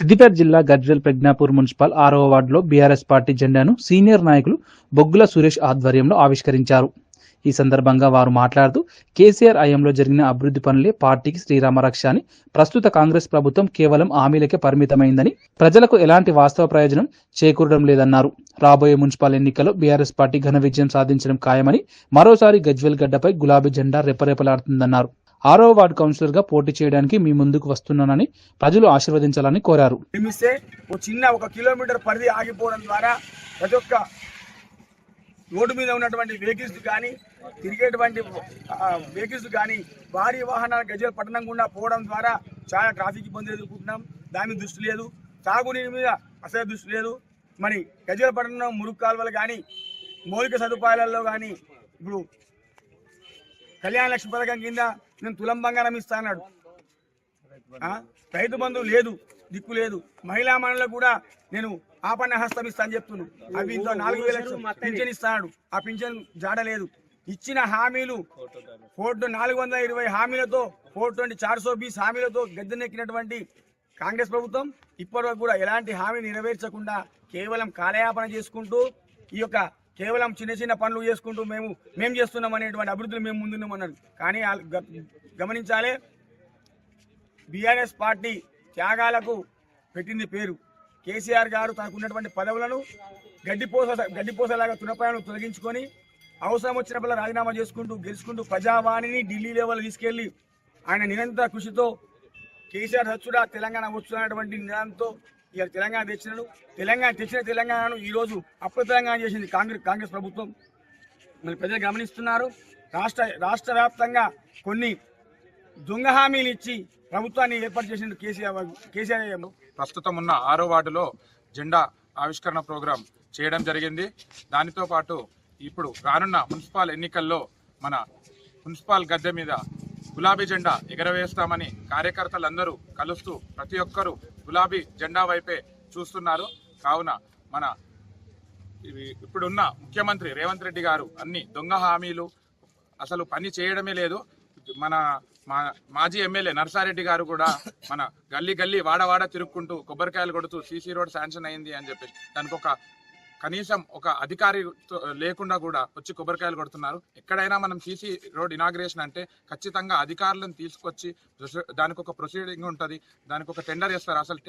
సిద్దిపేట జిల్లా గజ్వేల్ ప్రజ్ఞాపూర్ మున్సిపల్ ఆరవ వార్డులో బీఆర్ఎస్ పార్టీ జెండాను సీనియర్ నాయకులు బొగ్గుల సురేష్ ఆధ్వర్యంలో ఆవిష్కరించారు. ఈ సందర్భంగా వారు మాట్లాడుతూ కేసీఆర్ హయాంలో జరిగిన అభివృద్ధి పనులే పార్టీకి శ్రీరామరక్ష అని ప్రస్తుత కాంగ్రెస్ ప్రభుత్వం కేవలం హామీలకే పరిమితమైందని ప్రజలకు ఎలాంటి వాస్తవ ప్రయోజనం చేకూరడం లేదన్నారు. రాబోయే మున్సిపల్ ఎన్నికల్లో బీఆర్ఎస్ పార్టీ ఘన విజయం సాధించడం ఖాయమని మరోసారి గజ్వెల్ గడ్డపై గులాబీ జెండా రెపరెపలాడుతుందన్నారు. ఆరో వార్డు కౌన్సిలర్గా పోటీ చేయడానికి మీ ముందుకు వస్తున్నానని ప్రజలు ఆశీర్వదించాలని కోరారు. చిన్న ఒక కిలోమీటర్ పరిధి ఆగిపోవడం ద్వారా ప్రతి ఒక్క రోడ్డు మీద ఉన్నటువంటి వెహికల్స్ కానీ తిరిగేటువంటి వెహికల్స్ కానీ భారీ వాహనాల గజల పట్టణం గుండా పోవడం ద్వారా చాలా ట్రాఫిక్ ఇబ్బంది ఎదుర్కొంటున్నాం. దాని దృష్టి లేదు. తాగునీటి మీద అసలు దృష్టి లేదు. మరి గజల పట్టణం మురుగు కాలువలు కానీ మౌలిక సదుపాయాలలో కానీ ఇప్పుడు కళ్యాణ లక్ష్మి పథకం కింద నేను తులం బంగారం ఇస్తా అన్నాడు రైతు బంధువు లేదు దిక్కు లేదు మహిళా మండలకు కూడా నేను ఆపన్న హస్తం ఇస్తా అని చెప్తున్నాను అవి ఇంట్లో నాలుగు వేల పింఛన్ ఇస్తాడు ఆ పింఛన్ జాడలేదు ఇచ్చిన హామీలు ఫోర్ నాలుగు వందల ఇరవై హామీలతో ఫోర్ ట్వంటీ చార్ సో బీస్ హామీలతో గద్దెనెక్కినటువంటి కాంగ్రెస్ ప్రభుత్వం ఇప్పటివరకు కూడా ఎలాంటి హామీ నెరవేర్చకుండా కేవలం కాలయాపన చేసుకుంటూ ఈ యొక్క కేవలం చిన్న చిన్న పనులు చేసుకుంటూ మేము మేము చేస్తున్నాం అనేటువంటి అభివృద్ధులు మేము ముందున్నామన్నారు కానీ ఆ గమనించాలి బీఆర్ఎస్ పార్టీ త్యాగాలకు పెట్టింది పేరు. కేసీఆర్ గారు తనకున్నటువంటి పదవులను గడ్డిపోస గడ్డిపోసలాగా తునపాలను తొలగించుకొని అవసరం వచ్చినప్పుడు రాజీనామా చేసుకుంటూ గెలుచుకుంటూ ప్రజావాణిని ఢిల్లీ లెవెల్ తీసుకెళ్ళి ఆయన నిరంతర కృషితో కేసీఆర్ వచ్చుడా తెలంగాణ వచ్చున్నటువంటి నినాదంతో ఇక తెలంగాణ తెచ్చినాడు. తెలంగాణ తెచ్చిన తెలంగాణను ఈరోజు అప్పుడు తెలంగాణ చేసింది కాంగ్రెస్ కాంగ్రెస్ ప్రభుత్వం. మరి ప్రజలు గమనిస్తున్నారు. రాష్ట్ర రాష్ట్ర వ్యాప్తంగా కొన్ని దొంగ హామీలు ఇచ్చి ప్రభుత్వాన్ని ఏర్పాటు చేసిన కేసీఆర్ కేసీఆర్ ప్రస్తుతం ఉన్న ఆరో వార్డులో జెండా ఆవిష్కరణ ప్రోగ్రాం చేయడం జరిగింది. దానితో పాటు ఇప్పుడు రానున్న మున్సిపల్ ఎన్నికల్లో మన మున్సిపల్ గద్దె మీద గులాబీ జెండా ఎగరవేస్తామని కార్యకర్తలందరూ కలుస్తూ ప్రతి ఒక్కరూ గులాబీ జెండా వైపే చూస్తున్నారు. కావున మన ఇవి ఇప్పుడున్న ముఖ్యమంత్రి రేవంత్ రెడ్డి గారు అన్ని దొంగ హామీలు అసలు పని చేయడమే లేదు. మన మా మాజీ ఎమ్మెల్యే నర్సారెడ్డి గారు కూడా మన గల్లీ గల్లీ వాడవాడ తిరుక్కుంటూ కొబ్బరికాయలు కొడుతూ సీసీ రోడ్ శాంక్షన్ అయింది అని చెప్పేసి దానికి ఒక కనీసం ఒక అధికారి లేకుండా కూడా వచ్చి కొబ్బరికాయలు కొడుతున్నారు. ఎక్కడైనా మనం సీసీ రోడ్ ఇనాగ్రేషన్ అంటే ఖచ్చితంగా అధికారులను తీసుకొచ్చి దానికి ఒక ప్రొసీడింగ్ ఉంటుంది. దానికి ఒక టెండర్ వేస్తారు అసలు